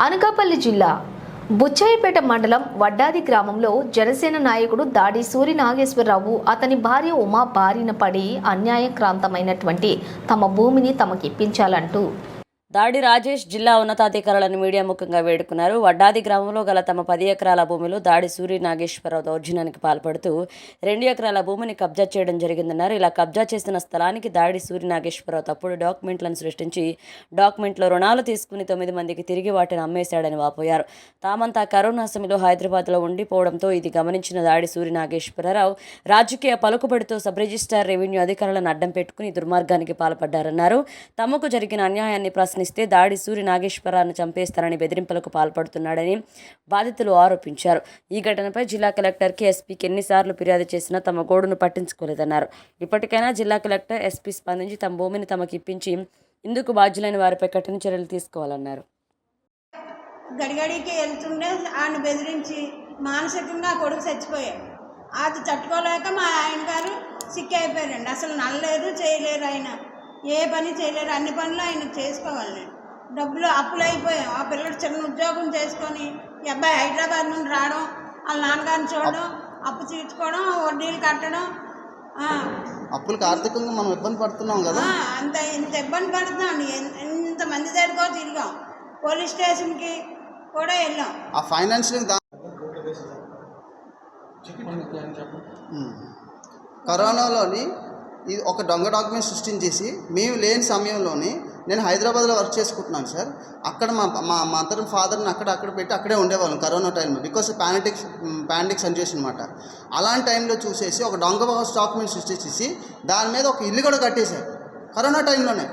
అనకాపల్లి జిల్లా బుచ్చాయిపేట మండలం వడ్డాది గ్రామంలో జనసేన నాయకుడు దాడి సూరి నాగేశ్వరరావు అతని భార్య ఉమా బారిన పడి అన్యాయక్రాంతమైనటువంటి తమ భూమిని తమకిప్పించాలంటూ దాడి రాజేష్ జిల్లా ఉన్నతాధికారులను మీడియా ముఖంగా వేడుకున్నారు. వడ్డాది గ్రామంలో గల తమ పది ఎకరాల భూమిలో దాడి సూర్య నాగేశ్వరరావు దౌర్జన్యానికి పాల్పడుతూ రెండు ఎకరాల భూమిని కబ్జా చేయడం జరిగిందన్నారు. ఇలా కబ్జా చేసిన స్థలానికి దాడి సూర్య నాగేశ్వరరావు తప్పుడు డాక్యుమెంట్లను సృష్టించి డాక్యుమెంట్లో రుణాలు తీసుకుని తొమ్మిది మందికి తిరిగి వాటిని అమ్మేశాడని వాపోయారు. తామంతా కరోనా సమయంలో హైదరాబాద్లో ఉండిపోవడంతో ఇది గమనించిన దాడి సూర్య నాగేశ్వరరావు రాజకీయ పలుకుబడితో సబ్ రిజిస్టార్ రెవెన్యూ అధికారులను అడ్డం పెట్టుకుని దుర్మార్గానికి పాల్పడ్డారన్నారు. తమకు జరిగిన అన్యాయాన్ని ప్రశ్నిస్తే దాడి సూర్య నాగేశ్వరరావును చంపేస్తారని బెదిరింపులకు పాల్పడుతున్నాడని బాధితులు ఆరోపించారు. ఈ ఘటనపై జిల్లా కలెక్టర్కి ఎస్పీకి ఎన్నిసార్లు ఫిర్యాదు చేసినా తమ గోడును పట్టించుకోలేదన్నారు. ఇప్పటికైనా జిల్లా కలెక్టర్ ఎస్పీ స్పందించి తమ భూమిని తమకు ఇప్పించి ఇందుకు బాధ్యులైన వారిపై కఠిన చర్యలు తీసుకోవాలన్నారు. గడిగడికి వెళ్తుండే ఆయన బెదిరించి మానసికంగా కొడుకు చచ్చిపోయాడు. అది తట్టుకోలేక మా ఆయన గారు సిక్ అయిపోయారండి. అసలు నల్లలేదు చేయలేరు ఆయన. ఏ పని చేయలేరు అన్ని పనులు ఆయన చేసుకోవాలి. డబ్బులు అప్పులు అయిపోయాం ఆ పిల్లడు చిన్న ఉద్యోగం చేసుకొని ఈ అబ్బాయి హైదరాబాద్ నుండి రావడం వాళ్ళ నాన్నగారిని చూడడం అప్పు తీర్చుకోవడం వడ్డీలు కట్టడం ఆ, అప్పులకు ఆర్థికంగా మనం ఇబ్బంది పడుతున్నాం కదా? ఆ, అంత ఇంత ఇబ్బంది పడుతున్నాం. ఎంతమంది దగ్గరకో తిరిగాం పోలీస్ స్టేషన్కి కూడా వెళ్ళాం. ఆ ఫైనాన్షియల్. కరోనాలోని ఇది ఒక దొంగ డాక్యుమెంట్ సృష్టించేసి మేము లేని సమయంలోని నేను హైదరాబాద్లో వర్క్ చేసుకుంటున్నాను సార్. అక్కడ మా మా మదర్ ఫాదర్ని అక్కడ అక్కడ పెట్టి అక్కడే ఉండేవాళ్ళం కరోనా టైంలో బికాస్ పాండిక్ అని సిచ్యువేషన్ అనమాట అలాంటి టైంలో చూసేసి ఒక దొంగ డాక్యుమెంట్ సృష్టించేసి దాని మీద ఒక ఇల్లు కూడా కట్టేశారు కరోనా టైంలోనే.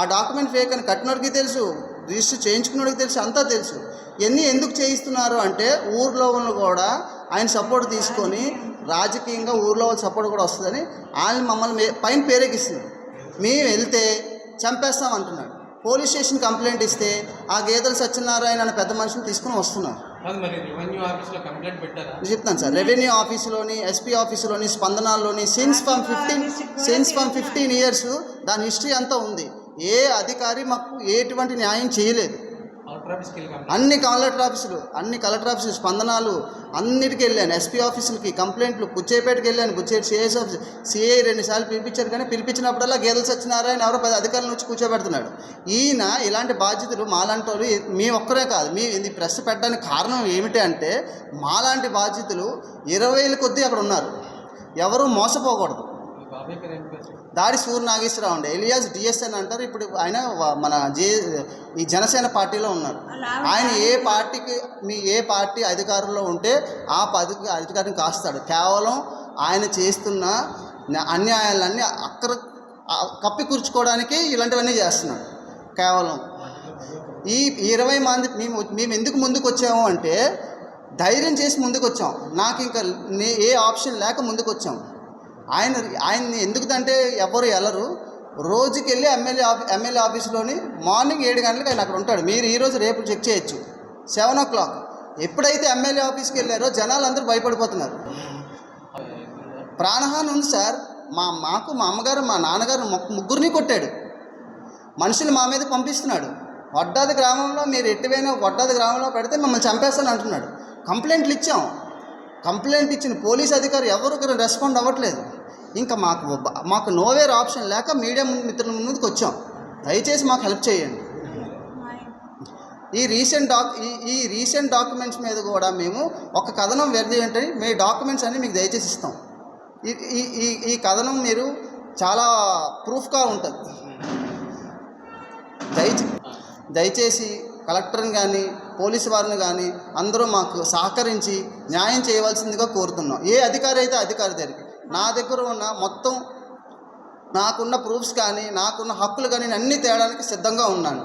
ఆ డాక్యుమెంట్ ఫేక్ అని కట్టినోడికి తెలుసు రిజిస్టర్ చేయించుకున్నోడికి తెలుసు అంతా తెలుసు. ఇవన్నీ ఎందుకు చేయిస్తున్నారు అంటే ఊర్లో వాళ్ళు కూడా ఆయన సపోర్ట్ తీసుకొని రాజకీయంగా ఊర్లో వాళ్ళ సపోర్ట్ కూడా వస్తుందని ఆయన మమ్మల్ని పైన పేరెక్కిస్తున్నారు మేము వెళ్తే చంపేస్తాం అంటున్నాడు. పోలీస్ స్టేషన్ కంప్లైంట్ ఇస్తే ఆ గేదెలు సత్యనారాయణ అనే పెద్ద మనుషులు తీసుకుని వస్తున్నారు. చెప్తాను సార్. రెవెన్యూ ఆఫీసులోని ఎస్పీ ఆఫీసులోని స్పందనాల్లోని since from fifteen since from fifteen years దాని హిస్టరీ అంతా ఉంది. ఏ అధికారి మాకు ఎటువంటి న్యాయం చేయలేదు కలెక్టర్ ఆఫీస్కి వెళ్ళి కంప్లైంట్ అన్ని కలెక్టర్ ఆఫీసులు అన్ని కలెక్టర్ ఆఫీసులు స్పందనాలు అన్నిటికీ వెళ్ళాను. ఎస్పీ ఆఫీసులకి కంప్లైంట్లు బుచ్చేపేటకి వెళ్ళాను. బుచ్చేటి సిఐఎస్ ఆఫీస్ సిఐ రెండుసార్లు పిలిపించారు కానీ పిలిపించినప్పుడల్లా గేదెలు సత్యనారాయణ ఎవరో పది అధికారుల నుంచి కూర్చోబెడుతున్నాడు. ఈయన ఇలాంటి బాధ్యతలు మాలాంటి వాళ్ళు మీ ఒక్కరే కాదు. మీ ఇది ప్రెస్ పెట్టడానికి కారణం ఏమిటి అంటే మాలాంటి బాధ్యతలు ఇరవైల కొద్దీ అక్కడ ఉన్నారు. ఎవరు మోసపోకూడదు. దాడి సూర్య నాగేశ్వరరావు అండి. ఎలియాస్ డిఎస్ఎన్ అంటారు. ఇప్పుడు ఆయన మన జే ఈ జనసేన పార్టీలో ఉన్నారు. ఆయన ఏ పార్టీకి మీ ఏ పార్టీ అధికారంలో ఉంటే ఆ పది అధికారిని కాస్తాడు. కేవలం ఆయన చేస్తున్న అన్యాయాలన్నీ అక్కర ఆ- కప్పికూర్చుకోవడానికి ఇలాంటివన్నీ చేస్తున్నాడు. కేవలం ఈ ఇరవై మంది మేము మేము ఎందుకు ముందుకు వచ్చాము అంటే ధైర్యం చేసి ముందుకు వచ్చాం. నాకు ఇంకా ఏ ఆప్షన్ లేక ముందుకు వచ్చాం. ఆయన ఆయన్ని ఎందుకంటే ఎవరు వెళ్ళరు రోజుకి వెళ్ళి ఎమ్మెల్యే ఆఫీ ఎమ్మెల్యే ఆఫీస్లోని మార్నింగ్ ఏడు గంటలకు ఆయన అక్కడ ఉంటాడు. మీరు ఈరోజు రేపు చెక్ చేయొచ్చు. Seven o'clock. ఎప్పుడైతే ఎమ్మెల్యే ఆఫీస్కి వెళ్ళారో జనాలు అందరూ భయపడిపోతున్నారు. ప్రాణహాని ఉంది సార్. మా మాకు మా అమ్మగారు మా నాన్నగారు ముగ్గురిని కొట్టాడు. మనుషులు మా మీద పంపిస్తున్నాడు. వడ్డాది గ్రామంలో మీరు ఎట్టివైనా వడ్డాది గ్రామంలో పెడితే మమ్మల్ని చంపేస్తాను అంటున్నాడు. కంప్లైంట్లు ఇచ్చాం. కంప్లైంట్ ఇచ్చిన పోలీస్ అధికారి ఎవరు రెస్పాండ్ అవ్వట్లేదు. ఇంకా మాకు మాకు నోవేర్ ఆప్షన్ లేక మీడియా ముందు మిత్రుల ముందుకు వచ్చాం. దయచేసి మాకు హెల్ప్ చేయండి. ఈ రీసెంట్ డాక్ ఈ ఈ రీసెంట్ డాక్యుమెంట్స్ మీద కూడా మేము ఒక కథనం వ్యర్థి ఏంటని మీ డాక్యుమెంట్స్ అన్ని మీకు దయచేసి ఇస్తాం. ఈ ఈ ఈ ఈ కథనం మీరు చాలా ప్రూఫ్గా ఉంటుంది. దయచే దయచేసి కలెక్టర్ని కానీ పోలీసు వారిని కానీ అందరూ మాకు సహకరించి న్యాయం చేయవలసిందిగా కోరుతున్నాం. ఏ అధికారి అయితే అధికారి దగ్గరికి నా దగ్గర ఉన్న మొత్తం నాకున్న ప్రూఫ్స్ కానీ నాకున్న హక్కులు కానీ నేను అన్నీ తేయడానికి సిద్ధంగా ఉన్నాను.